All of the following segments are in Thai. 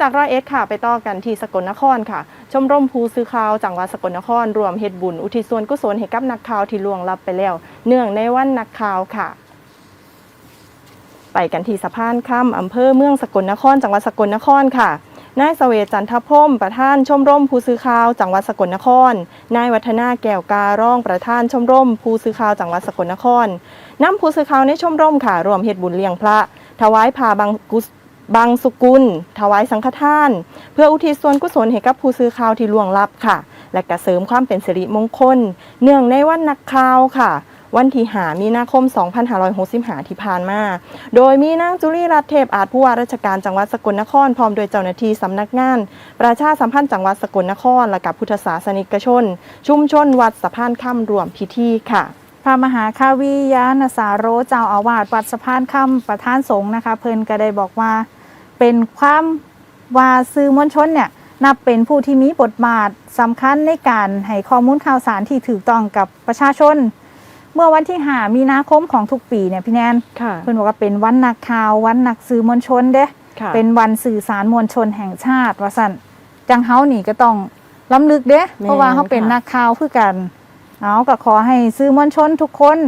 จากร้อยเอ็ดค่ะ ไปต่อกันที่สกลนครค่ะ ชมรมผู้สื่อข่าวจังหวัดสกลนคร รวมเฮ็ดบุญ อุทิศส่วนกุศลให้กับนักข่าวที่ล่วงลับไปแล้ว เนื่องในวันนักข่าวค่ะ ไปกันที่สะพานค่ำอำเภอเมืองสกลนคร จังหวัดสกลนครค่ะนายเสเวจันทพมประธานชมรมผู้สื่อข่าว จังหวัดสกลนคร นายวัฒนาแก้วการองประธานชมรมผู้สื่อข่าวจังหวัดสกลนครนำผู้สื่อข่าวในชมรมค่ะรวมเฮ็ดบุญเลี้ยงพระ ถวายผ้าบางกุศ บางสุกุล ถวายสังฆทาน เพื่ออุทิศส่วนกุศลให้กับผู้สื่อข่าวที่ล่วงลับค่ะ และกระเสริมความเป็นสิริมงคล เนื่องในวันนักข่าวค่ะ วันที่หามีนาคม 2565 ที่ผ่านมา โดยมีนางจุลีรัตเทพอาจผู้ว่าราชการจังหวัดสกลนคร พร้อมโดยเจ้าหน้าที่สำนักงาน ประชาสัมพันธ์จังหวัดสกลนคร และกับพุทธศาสนิกชน ชุมชนวัดสะพานค่ำรวมพิธีค่ะ พระมหาคาวิยานสาโรเจ้าอาวาสวัดสะพานค่ำประธานสงฆ์นะคะ เพิ่นก็ได้บอกว่าเป็นความว่าสื่อมวลชนเนี่ยนับเป็นผู้ที่มีบทบาทสำคัญในการให้ข้อมูลข่าวสารที่ถูกต้องกับประชาชน เมื่อวันที่หามีนาคมของทุกปีเนี่ยพี่แนนค่ะเพิ่นบอกว่าเป็นวันนักข่าววันนักสื่อมวลชนเด้ค่ะเป็นวันสื่อสารมวลชนแห่งชาติว่าสั่นจังเฮานี่ก็ต้องล้ำลึกเด้แม่นเพราะว่าเขาเป็นค่ะนักข่าวคือกัน เอาก็ขอให้สื่อมวลชนทุกคน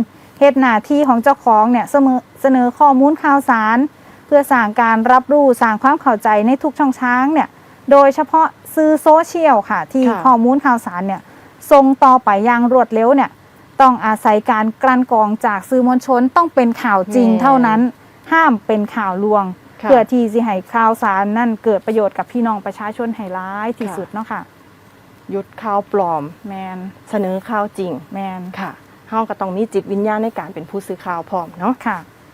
เฮ็ดหน้าที่ของเจ้าของเนี่ยเสมอเสนอข้อมูลข่าวสาร เพื่อสร้างการรับรู้สร้างความเข้าใจในทุกช่องทางเนี่ยโดยเฉพาะสื่อโซเชียลค่ะ ที่ค่ะข้อมูลข่าวสารเนี่ยส่งต่อไปอย่างรวดเร็วเนี่ยต้องอาศัยการกลั่นกรองจากสื่อมวลชนต้องเป็นข่าวจริงเท่านั้น ห้ามเป็นข่าวลวงค่ะเพื่อที่สิให้ข่าวสารนั่นเกิดประโยชน์กับพี่น้องประชาชนให้ร้ายที่ค่ะสุดเนาะค่ะห ยุดข่าวปลอมแมนเสนอข่าวจริงแมนค่ะเฮาก็ต้องมีจิตวิญญาณในการเป็นผู้สื่อข่าวพร้อมเนาะค่ะ